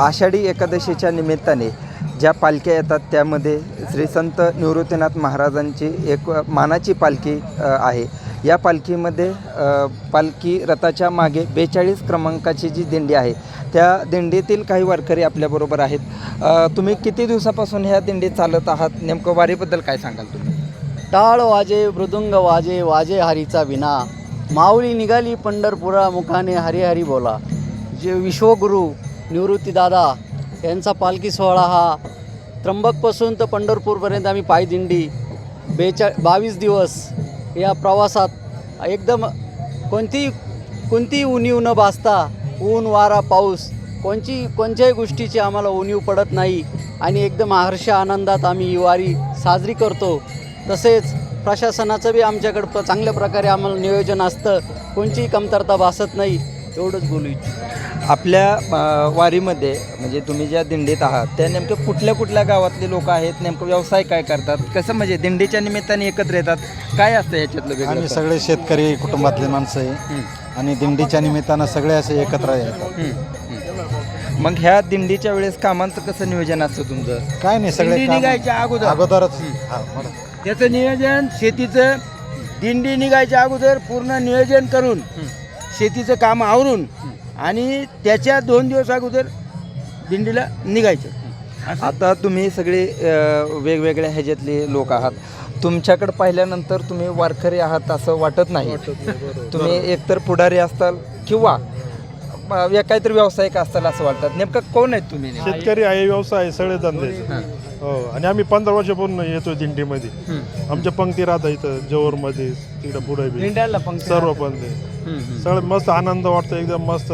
आषाढी एकादशीच्या निमित्ताने ज्या पालख्या येतात त्यामध्ये श्री संत निवृत्तीनाथ महाराजांची एक मानाची पालखी आहे. या पालखीमध्ये पालखी रथाच्या मागे बेचाळीस क्रमांकाची जी दिंडी आहे त्या दिंडीतील काही वारकरी आपल्याबरोबर आहेत. तुम्ही किती दिवसापासून ह्या दिंडीत चालत आहात? नेमकं वारीबद्दल काय सांगाल तुम्ही? टाळ वाजे मृदुंग वाजे वाजे हरीचा विना. माऊली निघाली पंढरपुरा मुखाने हरिहरी बोला. जे विश्वगुरू निवृत्तीदादा यांचा पालखी सोहळा हा. त्र्यंबकपासून तर पंढरपूरपर्यंत आम्ही पायदिंडी बेचा बावीस दिवस या प्रवासात एकदम कोणती कोणतीही उणीव न भासता ऊन वारा पाऊस कोणची कोणत्याही गोष्टीची आम्हाला उणीव पडत नाही. आणि एकदम हर्ष आनंदात आम्ही ही वारी साजरी करतो. तसेच प्रशासनाचं बी आमच्याकडं चांगल्या प्रकारे आम्हाला नियोजन असतं. कोणचीही कमतरता भासत नाही. एवढंच बोलू इच्छितो. आपल्या वारीमध्ये म्हणजे तुम्ही ज्या दिंडीत आहात त्या नेमक्या कुठल्या कुठल्या गावातले लोक आहेत नेमकं व्यवसाय काय करतात कसं म्हणजे दिंडीच्या निमित्ताने एकत्र येतात काय असतं ह्याच्यातलं वेगळं आम्ही सगळे शेतकरी कुटुंबातले माणसं आहे. आणि दिंडीच्या निमित्तानं सगळे असे एकत्र येतात. मग ह्या दिंडीच्या वेळेस कामांचं कसं नियोजन असतं तुमचं? काय नाही सगळे निघायच्या अगोदर. अगोदरच. त्याचं नियोजन शेतीचं दिंडी निघायच्या अगोदर पूर्ण नियोजन करून शेतीचं काम आवरून आणि त्याच्या दोन दिवस अगोदर दिंडीला निघायचं. आता तुम्ही सगळे वेगवेगळ्या ह्याच्यातले लोक आहात. तुमच्याकडे पाहिल्यानंतर तुम्ही वारकरी आहात असं वाटत नाही. तुम्ही एकतर पुढारी असताल किंवा अ, या काहीतरी व्यावसायिक असताल असं वाटतात. नेमकं कोण आहेत तुम्ही नेमकं? शेतकरी आहे व्यवसाय आहे, सगळे धंदे हां. हो आणि आम्ही पंधरा वर्षापूर्वी येतो दिंडीमध्ये. हं, आमच्या पंक्ती राहतात इथं जवळमध्ये तिकडं पुढे बी. दिंड्याला पंक्ती सर्व पंक्ती हं. सगळं मस्त आनंद वाटतो एकदम मस्त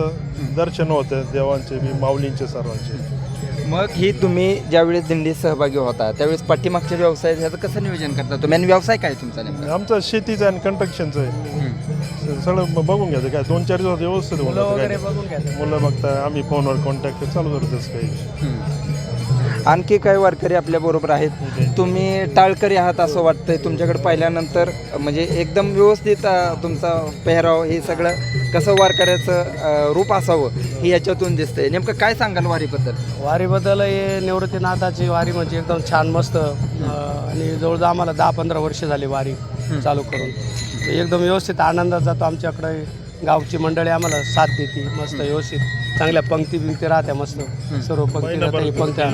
दर्शन होते देवांचे बी माऊलींचे सर्वांचे. मग ही तुम्ही ज्यावेळेस दिंडीत सहभागी होता त्यावेळेस पाठीमागच्या व्यवसाय ह्याचं कसं नियोजन करता तुम्ही? आणि व्यवसाय काय तुमचा नेमका? आमचं शेतीचं आणि कंस्ट्रक्शनचं आहे. हं. सगळं ब- बघून घ्यायचं काय. दोन चार दिवस व्यवस्थित होऊन जातं काय. बघून मुलं बघताय आम्ही फोनवर कॉन्टॅक्ट चालू करतो तसं काही. आणखी काही वारकरी आपल्या बरोबर आहेत. तुम्ही टाळकरी आहात असं वाटतंय तुमच्याकडे पाहिल्यानंतर म्हणजे एकदम व्यवस्थित अ, तुमचा पेहराव हे सगळं कसं वारकऱ्याचं अ, रूप असावं हे याच्यातून दिसतंय. नेमकं काय सांगाल वारीबद्दल? वारीबद्दल हे निवृत्तीनाथाची वारी म्हणजे एकदम छान मस्त अं, आणि जवळजवळ आम्हाला दहा पंधरा वर्ष झाली वारी. चालू करून. एकदम व्यवस्थित आनंदात जातो आमच्याकडे. गावची मंडळी आम्हाला साथ देते. मस्त व्यवस्थित. चांगल्या पंक्ती बिंक्ती राहत्या मस्त. सर्व पंक्ती राहत्या पंक्त्या.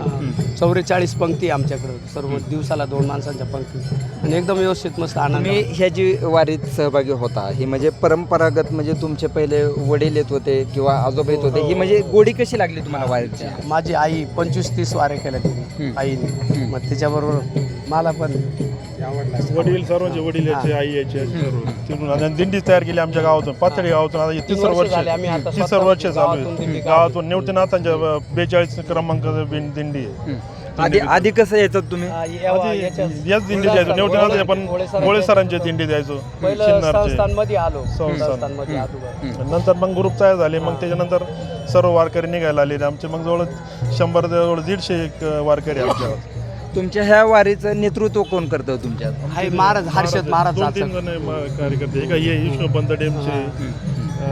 हां. चौवेचाळीस पंक्ती आमच्याकडं. सर्व दिवसाला दोन माणसांच्या पंक्ती. आणि एकदम व्यवस्थित मस्त आनंद. ह्या जी वारीत सहभागी होता ही म्हणजे परंपरागत म्हणजे तुमचे पहिले वडील येत होते किंवा आजोबा येत होते ही म्हणजे गोडी कशी लागली तुम्हाला वारीची माझी आई पंचवीस तीस वारे केल्या तिने आईने. मग तिच्याबरोबर मला पण वडील सर्वांचे वडील यायचे आई तिकडून आणि दिंडी तयार केली आमच्या गावातून पाथडी गावातून. आता हे तिसरं वर्ष वर्ष झाले आम्ही आता तिसरं वर्ष चालू आहे. गावातून निवृत्तीनाथांच्या बेचाळीस क्रमांकाचं बिन- दिंडी आहे. आधी आधी कसं यायचं तुम्ही? आधी याच दिंडी जायचो निवृत्तीनाथ पण गोळे सरांची दिंडी संस्थांमध्ये आलो. संस्थांमध्ये नंतर मग ग्रुप तयार झाले. मग त्याच्यानंतर सर्व वारकरी निघायला आले आमचे मग जवळ शंभर जवळ दीडशे एक वारकरी आहे आमच्या. तुमच्या ह्या वारीचं नेतृत्व कोण करतं तुमच्यात? हाय महाराज हर्षद महाराज दोन तीन जातात. जण म- कार्यकर्ते. एक हे विष्णू पंत डेमचे.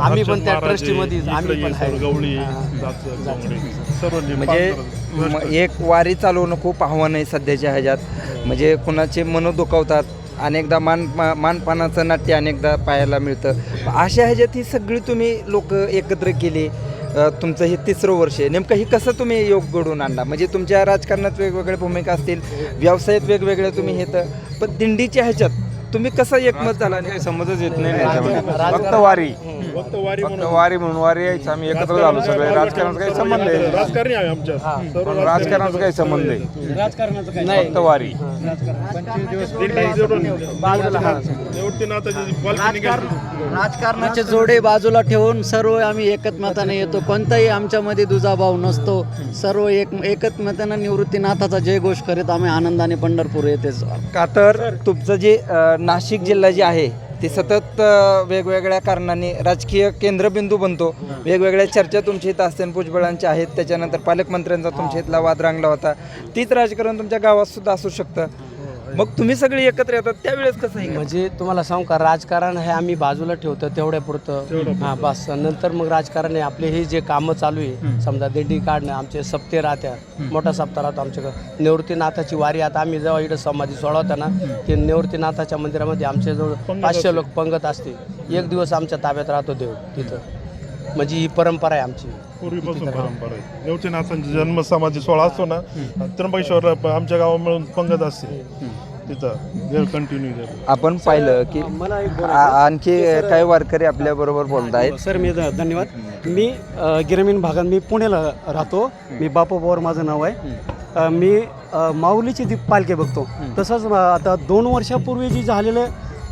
आम्ही पण हर्षद त्या महाराज ट्रस्टी आहे, मध्येच, इकडे आम्ही ये पण सर्व आहे. गवळी हा. जाचर, जोंगडे, सर्व जे म्हणजे पाच- म- एक वारी चालवणं खूप आव्हान आहे सध्याच्या ह्याच्यात. म्हणजे कुणाचे मन दुखावतात अनेकदा मान मा- मानपानाचं नाट्य अनेकदा पाहायला मिळतं. अशा ह्याच्यात ही सगळी तुम्ही लोक एकत्र केली. तुमचं हे तिसरं वर्ष आहे. नेमकं ही कसं तुम्ही योग घडवून आणला? म्हणजे तुमच्या राजकारणात वेगवेगळ्या भूमिका असतील व्यवसायात वेगवेगळ्या तुम्ही हे तर पण दिंडीच्या ह्याच्यात तुम्ही कसं एकमत झाला? काही समजच येत नाही फक्त वारी. फक्त वारी फक्त म्हणून. वारी म्हणून वारी यायचं. आम्ही एकत्र झालो सगळे. राजकारणाचा काही संबंध आहे पण राजकारणाचा काही संबंध आहे फक्त वारी. राजकारणाचे जोडे बाजूला ठेवून सर्व आम्ही एकत्मताने येतो. कोणताही आमच्यामध्ये दुजाभाव नसतो. सर्व एक एकत्मताने निवृत्तीनाथाचा जयघोष करीत आम्ही आनंदाने पंढरपूर येतेच का तर तुमचं जे नाशिक जिल्हा जे आहे ते सतत वेगवेगळ्या कारणाने राजकीय केंद्रबिंदू बनतो. वेगवेगळ्या चर्चा तुमच्या इथं असतील भुजबळांच्या आहेत. त्याच्यानंतर पालकमंत्र्यांचा तुमच्या इथला वाद रांगला होता. तीच राजकारण तुमच्या गावात सुद्धा असू शकतं. मग तुम्ही सगळे एकत्र येतात त्यावेळेस कसं आहे? म्हणजे तुम्हाला सांगू का राजकारण हे आम्ही बाजूला ठेवतो तेवढ्या पुरतं. हां बस. नंतर मग राजकारण आहे आपले हे जे कामं चालू आहे समजा दिंडी काढणं आमचे सप्ते राहत्या. मोठा सप्ताह राहतो आमच्याकडं. निवृत्तीनाथाची वारी आता आम्ही जेव्हा इकडं समाधी सोळा होता ना ते निवृत्तीनाथाच्या मंदिरामध्ये आमच्याजवळ पाचशे लोक पंगत असते. एक दिवस आमच्या ताब्यात राहतो देव तिथं. म्हणजे ही परंपरा आहे आमची. पूर्वीपासून परंपरा आहे. जन्म समाधी सोहळा असतो ना त्र्यंबकेश्वरला आमच्या गावा मिळून पंगत असते. तिथं कंटिन्यू आपण पाहिलं की आणखी काही वारकरी आपल्या बरोबर बोलत आहेत सर मी धन्यवाद. मी अ, ग्रामीण भागात मी पुण्याला राहतो. मी बापू पवार माझं नाव आहे. मी माऊलीची ती पालखी बघतो. तसंच आता दोन वर्षापूर्वी जी झालेलं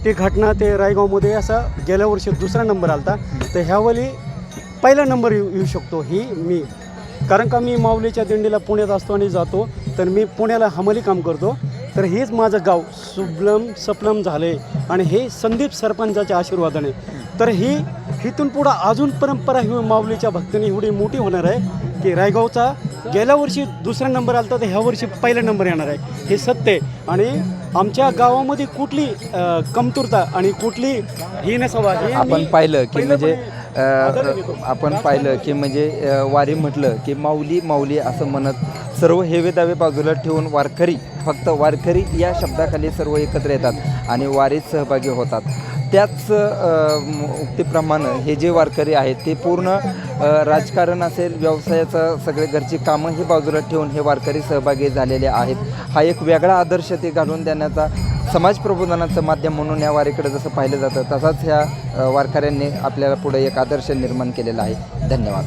ते घटना ते रायगावमध्ये असा गेल्या वर्षी दुसरा नंबर आलता. तर ह्यावेळी पहिला नंबर येऊ येऊ शकतो ही मी. कारण का मी माऊलीच्या दिंडीला पुण्यात असतो आणि जातो तर मी पुण्याला हमाली काम करतो. तर हेच माझं गाव सुबलम सपलम झाले आणि हे संदीप सरपंचाच्या आशीर्वादाने. तर ही इथून पुढं अजून परंपरा ही माऊलीच्या भक्तीने एवढी मोठी होणार आहे की रायगावचा गेल्या वर्षी दुसरा नंबर आला तर ह्या वर्षी पहिला नंबर येणार आहे. हे सत्य आहे. आणि आमच्या गावामध्ये कुठली अ, कमतरता आणि कुठली ही नसावा हे आपण पाहिलं की म्हणजे. आपण पाहिलं की म्हणजे वारी म्हटलं की माऊली माऊली असं म्हणत सर्व हेवे दावे बाजूला ठेवून वारकरी फक्त वारकरी या शब्दाखाली सर्व एकत्र येतात आणि वारीत सहभागी होतात. त्याच उक्तीप्रमाणे हे जे वारकरी आहेत ते पूर्ण राजकारण असेल व्यवसायाचं सगळे घरची कामं ही बाजूला ठेवून हे वारकरी सहभागी झालेले आहेत. हा एक वेगळा आदर्श ते घालून देण्याचा समाज प्रबोधनाचं माध्यम म्हणून या वारीकडे जसं पाहिलं जातं तसाच ह्या वारकऱ्यांनी आपल्याला पुढे एक आदर्श निर्माण केलेला आहे. धन्यवाद.